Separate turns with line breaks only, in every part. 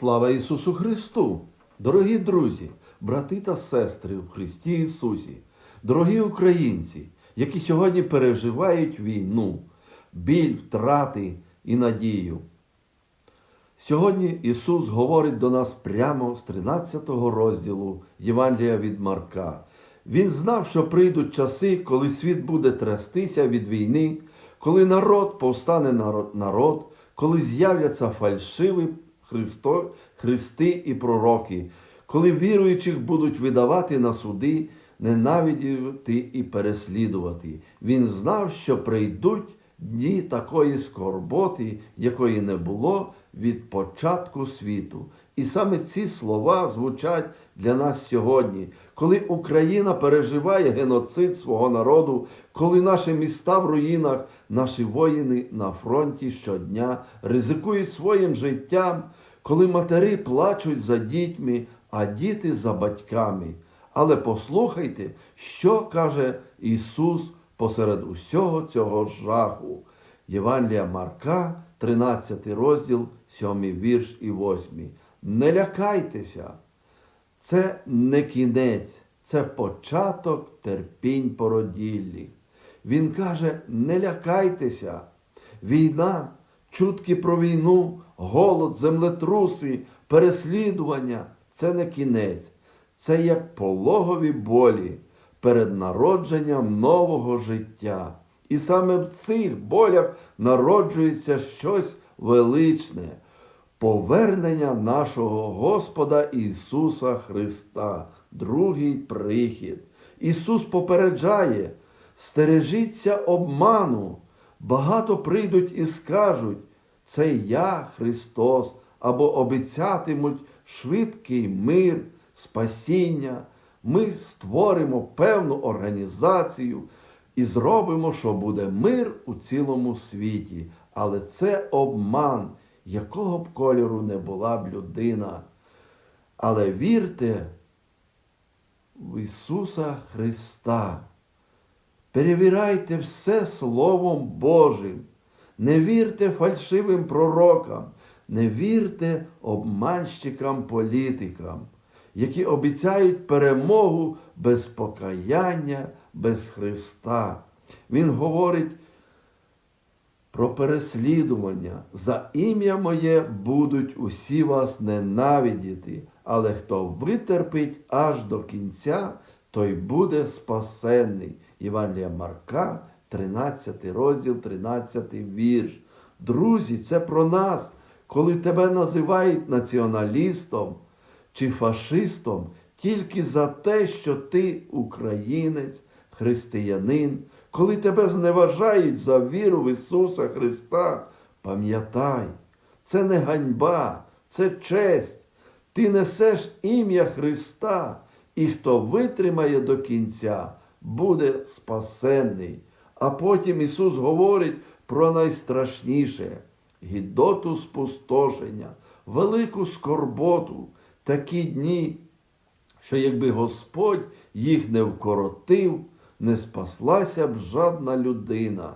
Слава Ісусу Христу! Дорогі друзі, брати та сестри в Христі Ісусі, дорогі українці, які сьогодні переживають війну, біль, втрати і надію. Сьогодні Ісус говорить до нас прямо з 13 розділу Євангелія від Марка. Він знав, що прийдуть часи, коли світ буде трястися від війни, коли народ повстане народ, коли з'являться фальшиві Христо, Христи і пророки, коли віруючих будуть видавати на суди, ненавидіти і переслідувати. Він знав, що прийдуть дні такої скорботи, якої не було від початку світу. І саме ці слова звучать для нас сьогодні, коли Україна переживає геноцид свого народу, коли наші міста в руїнах, наші воїни на фронті щодня ризикують своїм життям, коли матері плачуть за дітьми, а діти за батьками. Але послухайте, що каже Ісус посеред усього цього жаху. Євангелія Марка, 13 розділ, 7 вірш і 8. Не лякайтеся, це не кінець, це початок терпінь породіллі. Він каже: не лякайтеся, війна, чутки про війну, голод, землетруси, переслідування це не кінець, це як пологові болі перед народженням нового життя. І саме в цих болях народжується щось величне, повернення нашого Господа Ісуса Христа, другий прихід. Ісус попереджає, стережіться обману. Багато прийдуть і скажуть, це я Христос, або обіцятимуть швидкий мир, спасіння. Ми створимо певну організацію і зробимо, що буде мир у цілому світі. Але це обман, якого б кольору не була б людина. Але вірте в Ісуса Христа. Перевіряйте все Словом Божим. Не вірте фальшивим пророкам, не вірте обманщикам політикам, які обіцяють перемогу без покаяння, без Христа. Він говорить про переслідування. За ім'я моє будуть усі вас ненавидіти, але хто витерпить аж до кінця, той буде спасенний. Євангелія Марка, 13 розділ, 13 вірш. Друзі, це про нас, коли тебе називають націоналістом чи фашистом тільки за те, що ти українець, християнин, коли тебе зневажають за віру в Ісуса Христа, пам'ятай, це не ганьба, це честь. Ти несеш ім'я Христа, і хто витримає до кінця, буде спасенний. А потім Ісус говорить про найстрашніше гідоту спустошення, велику скорботу, такі дні, що якби Господь їх не вкоротив, не спаслася б жадна людина.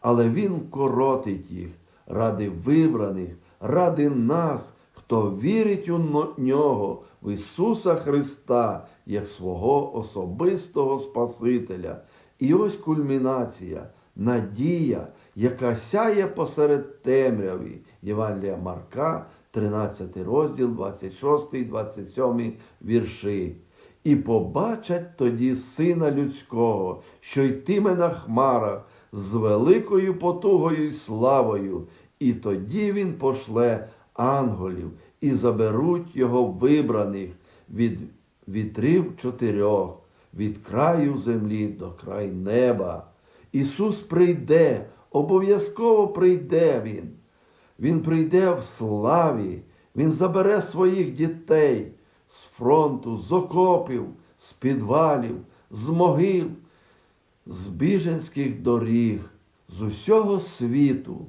Але Він коротить їх ради вибраних, ради нас, хто вірить у нього, в Ісуса Христа, як свого особистого Спасителя. І ось кульмінація, надія, яка сяє посеред темряви. Євангелія Марка, 13 розділ, 26, 27 вірші. І побачать тоді Сина Людського, що йтиме на хмарах з великою потугою й славою, і тоді Він пошле ангелів і заберуть його вибраних від вітрів чотирьох, від краю землі до край неба. Ісус прийде, обов'язково прийде Він. Він прийде в славі, Він забере своїх дітей з фронту, з окопів, з підвалів, з могил, з біженських доріг, з усього світу.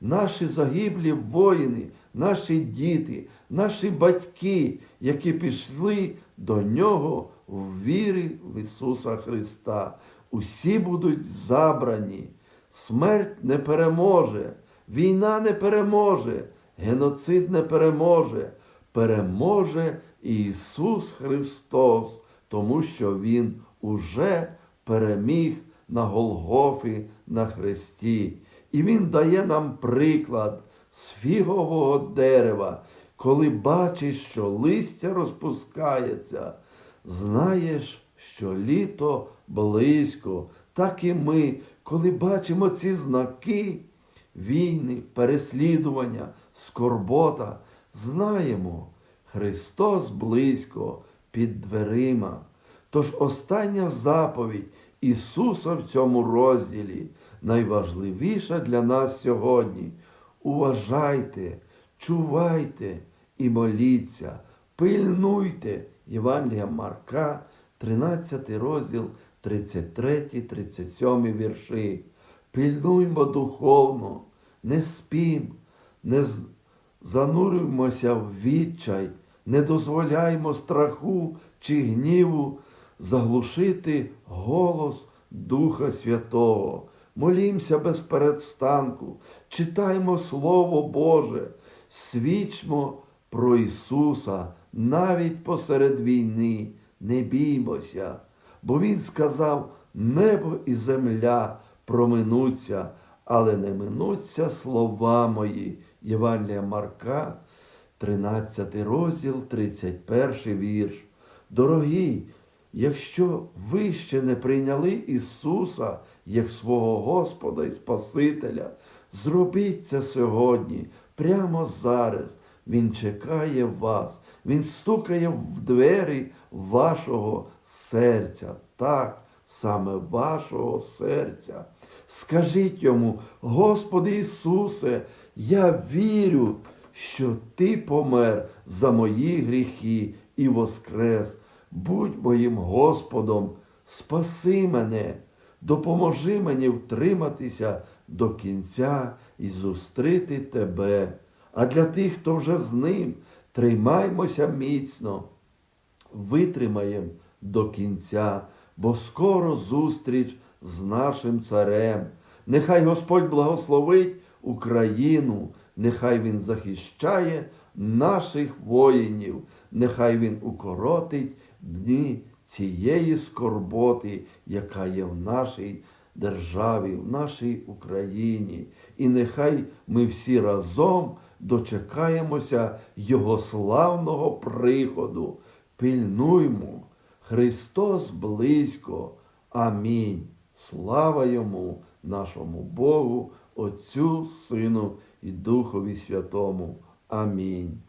Наші загиблі воїни, наші діти, наші батьки, які пішли до Нього в вірі в Ісуса Христа. Усі будуть забрані. Смерть не переможе, війна не переможе, геноцид не переможе. Переможе Ісус Христос, тому що Він уже переміг на Голгофі на хресті. І Він дає нам приклад з фігового дерева, коли бачиш, що листя розпускається, знаєш, що літо близько, так і ми, коли бачимо ці знаки війни, переслідування, скорбота, знаємо, Христос близько під дверима. Тож остання заповідь Ісуса в цьому розділі найважливіша для нас сьогодні. Уважайте, чувайте і моліться, пильнуйте Євангелія Марка, 13 розділ, 33, 37 вірші. Пильнуймо духовно, не спім, не з- занурюємося в відчай, не дозволяймо страху чи гніву заглушити голос Духа Святого. Молімося без передстанку, читаймо Слово Боже, свідчмо про Ісуса навіть посеред війни. Не біймося, бо Він сказав, небо і земля проминуться, але не минуться слова мої. Євангелія Марка, 13 розділ, 31 вірш. Дорогі, якщо ви ще не прийняли Ісуса як свого Господа і Спасителя, зробіть це сьогодні, прямо зараз. Він чекає вас, Він стукає в двері вашого серця. Так, саме вашого серця. Скажіть йому, Господи Ісусе, я вірю, що Ти помер за мої гріхи і воскрес. Будь моїм Господом, спаси мене, допоможи мені втриматися до кінця і зустріти Тебе. А для тих, хто вже з ним, тримаймося міцно, витримаємо до кінця, бо скоро зустріч з нашим царем. Нехай Господь благословить Україну, нехай Він захищає наших воїнів, нехай Він укоротить дні цієї скорботи, яка є в нашій державі, в нашій Україні. І нехай ми всі разом дочекаємося Його славного приходу. Пильнуймо, Христос близько. Амінь. Слава йому, нашому Богу, Отцю, Сину і Духові Святому. Амінь.